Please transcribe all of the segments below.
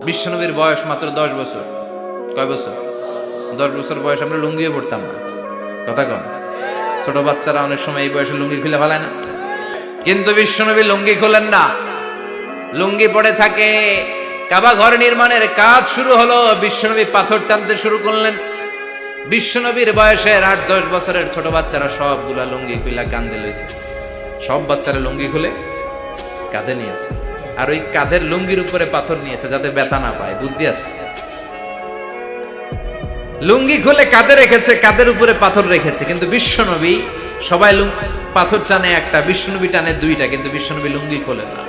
বিশ্বনবীর বয়স মাত্র দশ বছর। কয় বছর? দশ বছর বয়স আমরা লুঙ্গিও পড়তাম না। কথা কম ছোট বাচ্চারা অনেক সময় এই বয়সে লুঙ্গি খুলে ফেলায় না। কিন্তু বিশ্বনবী লুঙ্গি খোলেন না। লুঙ্গি পড়ে থাকে, কাবা ঘর নির্মাণের কাজ শুরু হলো, বিশ্বনবী পাথর টানতে শুরু করলেন। বিশ্বনবীর বয়সের আট দশ বছরের ছোট বাচ্চারা সবগুলা লুঙ্গি খুলা কান্দে লইছে। সব বাচ্চারা লুঙ্গি খুলে কাঁধে নিয়েছে আর ওই কাঁধের লুঙ্গির উপরে পাথর নিয়েছে যাতে ব্যথা না পায়, বুদ্ধি আছে? লুঙ্গি খুলে কাঁধে রেখেছে? কাঁধের উপরে পাথর রেখেছে? কিন্তু বিশ্বনবী, সবাই পাথর টানে একটা, বিশ্বনবী টানে দুইটা, কিন্তু বিশ্বনবী লুঙ্গি খোলে না।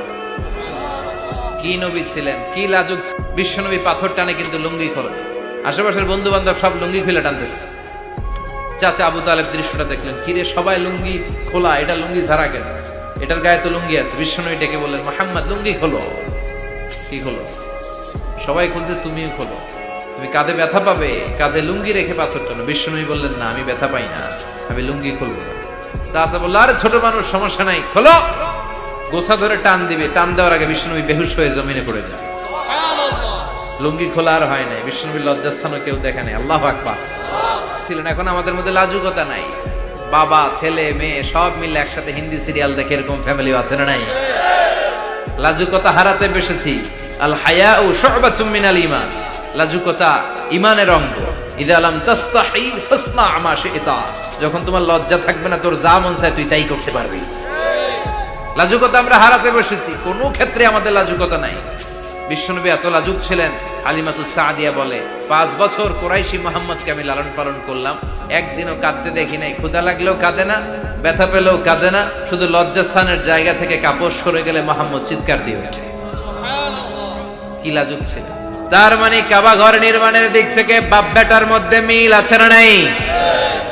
কি নবী ছিলেন? কি লাজুক বিশ্বনবী পাথর টানে কিন্তু লুঙ্গি খোলে না। আশেপাশের বন্ধু বান্ধব সব লুঙ্গি খুলে টানতেছে। চাচা আবু তালেব দৃশ্যটা দেখলেন। কিরে, সবাই লুঙ্গি খোলা, এটা লুঙ্গি ছাড়া কেন? এটার গায়ে তো লুঙ্গি আছে বিশ্বনবী ডেকে বললেন মোহাম্মদ লুঙ্গি খোলো। কি খোলো? সবাই খুলছে তুমিও খোলো। তুমি কাঁধে ব্যথা পাবে? কাঁধে লুঙ্গি রেখে পাথর টানো। বিশ্বনবী বললেন না আমি ব্যথা পাই না আমি লুঙ্গি খুলবো না। বলল আরে ছোট মানুষ সমস্যা নাই খোলো। গোছা ধরে টান দিবে টান দেওয়ার আগে বিশ্বনবী বেহুশ হয়ে জমিনে পড়ে যায়। লুঙ্গি খোলা আর হয় নাই বিষ্ণুবীর লজ্জাস্থানও কেউ দেখে নাই আল্লাহ আকবার। ছিলেন এখন আমাদের মধ্যে লাজুকতা নাই। বাবা, ছেলে, মেয়ে, সব মিলে একসাথে হিন্দি সিরিয়াল দেখে এরকম ফ্যামিলি আছে না নাই? লাজুকতা হারাতে বসেছি। আল হায়া ও শুবাতুম মিনাল ঈমান। লাজুকতা ইমানের অঙ্গ। ইদা আলাম তাস্তাহি ফাসনা মা শিতা। যখন তোমার লজ্জা থাকবে না, তোর যা মন চায় তুই তাই করতে পারবি। লাজুকতা আমরা হারাতে বসেছি। কোনো ক্ষেত্রে আমাদের লাজুকতা নাই। বিশ্বনবী এত লাজুক ছিলেন আলিমাতুল সাদিয়া বলে, পাঁচ বছর কোরাইশি মোহাম্মদকে আমি লালন পালন করলাম। একদিনও কাঁদতে দেখি নাই, ক্ষুধা লাগলেও কাঁদে না, ব্যথা পেলেও কাঁদে না, শুধু লজ্জাস্থানের জায়গা থেকে কাপড় সরে গেলে মোহাম্মদ চিৎকার দিয়ে ওঠে। কি লাজুক ছিলেন। তার মানে কাবা ঘর নির্মাণের দিক থেকে বাপ বেটার মধ্যে মিল আছে না নাই?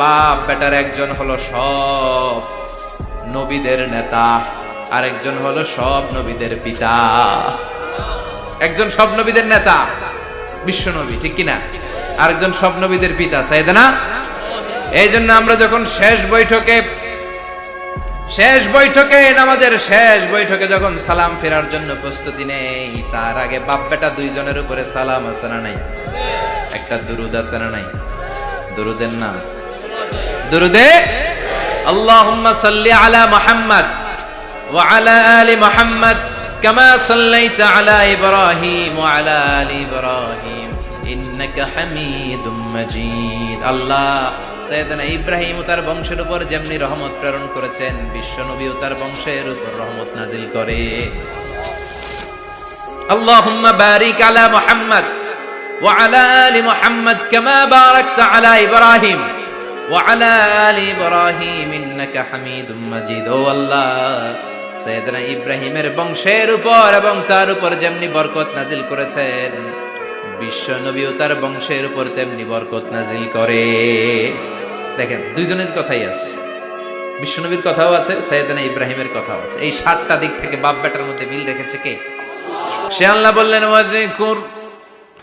বাপ বেটার একজন হলো সব নবীদের নেতা, আরেকজন হলো সব নবীদের পিতা। একজন সব নবীদের নেতা, বিশ্ব নবী, ঠিক কিনা? আরেকজন সব নবীদের পিতা সাইদানা এই জন্য আমরা যখন শেষ বৈঠকে শেষ বৈঠকে, নামাজের শেষ বৈঠকে যখন সালাম ফেরার জন্য প্রস্তুতি নেই, তার আগে বাপ বেটা দুইজনের উপরে সালাম আছে না নাই? একটা দুরুদ আছে না নাই? দুরুদের নাম? দুরুদে? আল্লাহুম্মা সাল্লি আলা মুহাম্মদ ওয়া আলা আলি মুহাম্মদ কামা সাল্লাইতা আলা ইব্রাহিম ওয়া আলা আলি ইব্রাহিম ইন্নাকা আল্লাহ সৈয়দনা ইব্রাহিম তার বংশের উপর যেমনি রহমত প্রেরণ করেছেন, বিশ্ব নবী তার বংশের উপর রহমত নাজিল করে। আল্লাহুম্মা বারিক আলা মুহাম্মদ ওয়া আলা আলি আলা ইব্রাহিম। وعلى آل إبراهيم إنك حميد مجيد ও আল্লাহ সৈয়দনা ইব্রাহিমের বংশের উপর এবং তার উপর যেমনি বরকত নাজিল করেছেন বিশ্ব নবীও তার বংশের উপর তেমনি বরকত নাজিল করে দেখেন দুইজনের কথাই আছে বিশ্বনবীর কথাও আছে সৈয়দনা ইব্রাহিমের কথাও আছে এই সাতটা দিক থেকে বাপ বেটার মধ্যে মিল রেখেছে কে সে আল্লাহ বললেন ওয়াযকুর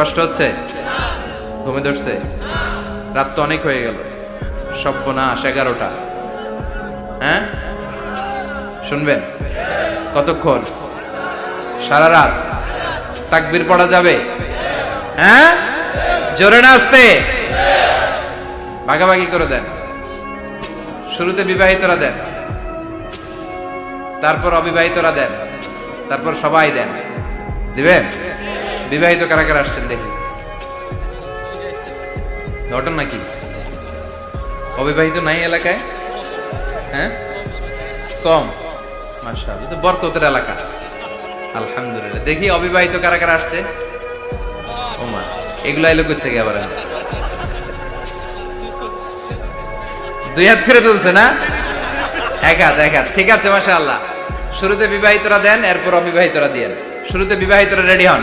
কষ্ট হচ্ছে? ঘুমে ধরছে? রাত তো অনেক হয়ে গেল। সব্যনাশ এগারোটা। হ্যাঁ? শুনবেন? কতক্ষণ? সারা রাত? তাকবির পড়া যাবে? হ্যাঁ? জোরে না আসতে ভাগাভাগি করে দেন। শুরুতে বিবাহিতরা দেন। তারপর অবিবাহিতরা দেন। তারপর সবাই দেন। দিবেন? বিবাহিত কারা কারা আসছেন দেখি। ঘটনা কি অবিবাহিত নাই এলাকায়? হ্যাঁ? কম। মাসা বরকতের এলাকা। আলহামদুলিল্লাহ। দেখি অবিবাহিত কারা কারা আসছে। ওমা, এগুলো এলো থেকে আবার দুই হাত ফিরে তুলছে না? এক হাত এক হাত। ঠিক আছে মাসা আল্লাহ শুরুতে বিবাহিতরা দেন, এরপর অবিবাহিতরা দিয়েন শুরুতে বিবাহিতরা রেডি হন।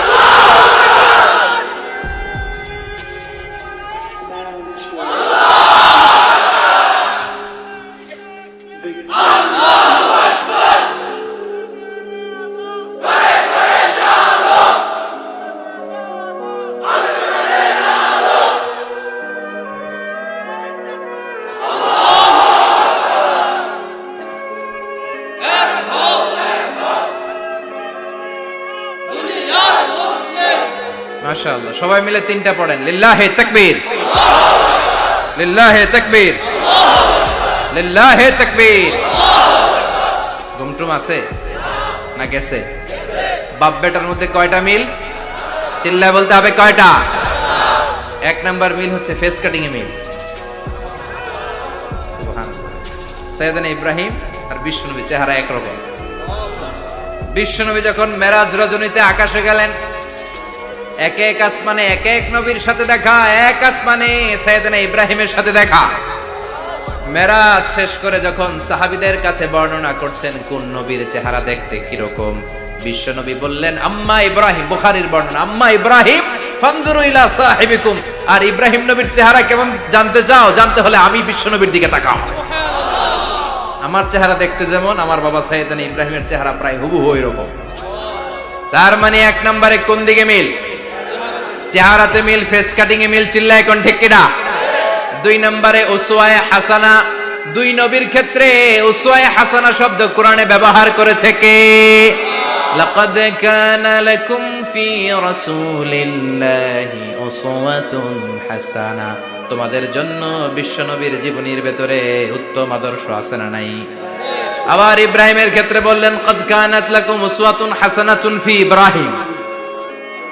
মাশাআল্লাহ সবাই মিলে তিনটা পড়েন। লিল্লাহে তাকবীর। লিল্লাহে তাকবীর। লিল্লাহে তাকবীর। ঘুমটুম আছে না গেছে? বাপ বেটার মধ্যে কয়টা মিল? চিল্লায় বলতে হবে কয়টা? এক নাম্বার মিল হচ্ছে ফেস কাটিং এ মিল সৈয়দান ইব্রাহিম আর বিশ্বনবী, চেহারা একরকম। বিশ্বনবী যখন মেরাজ রজনীতে আকাশে গেলেন এক এক আসমানে, এক এক নবীর সাথে দেখা, এক আসমানে সৈয়দনা ইব্রাহিমের সাথে দেখা। মেরাজ শেষ করে যখন সাহাবিদের কাছে বর্ণনা করছেন কোন নবীর চেহারা দেখতে কীরকম বিশ্বনবী বললেন, আম্মা ইব্রাহিম বুখারীর বর্ণনা, আম্মা ইব্রাহিম ইলা সাহিবিকুম আর ইব্রাহিম নবীর চেহারা কেমন জানতে চাও, জানতে হলে আমি বিশ্বনবীর দিকে তাকাও। আমার চেহারা দেখতে যেমন, আমার বাবা সাইয়েদান ইব্রাহিমের চেহারা প্রায় হুবহু এরকম তার মানে এক নম্বরে কোন দিকে মিল? চেহারাতে মিল ফেস কাটিং এ মিল, চিল্লায় কোন ঠিক কিনা দুই নম্বরে উসওয়ায়ে হাসানা। দুই নবীর ক্ষেত্রে উসওয়ায়ে হাসানা শব্দ কোরআনে ব্যবহার করেছে কে? লাকাদ কানা লাকুম ফি রাসূলিল্লাহি উসওয়াতুন হাসানা। তোমাদের জন্য বিশ্বনবীর জীবনীর ভেতরে উত্তম আদর্শ আছে না নাই? আবার ইব্রাহিমের ক্ষেত্রে বললেন কদ কানাত লাকুম উসওয়াতুন হাসানাতুন ফি ইব্রাহিম।